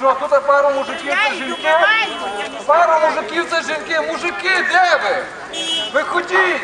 Що, тут пара мужиків це жінки? Пара мужиків це жінки. Мужики, де ви? Ви ходіть!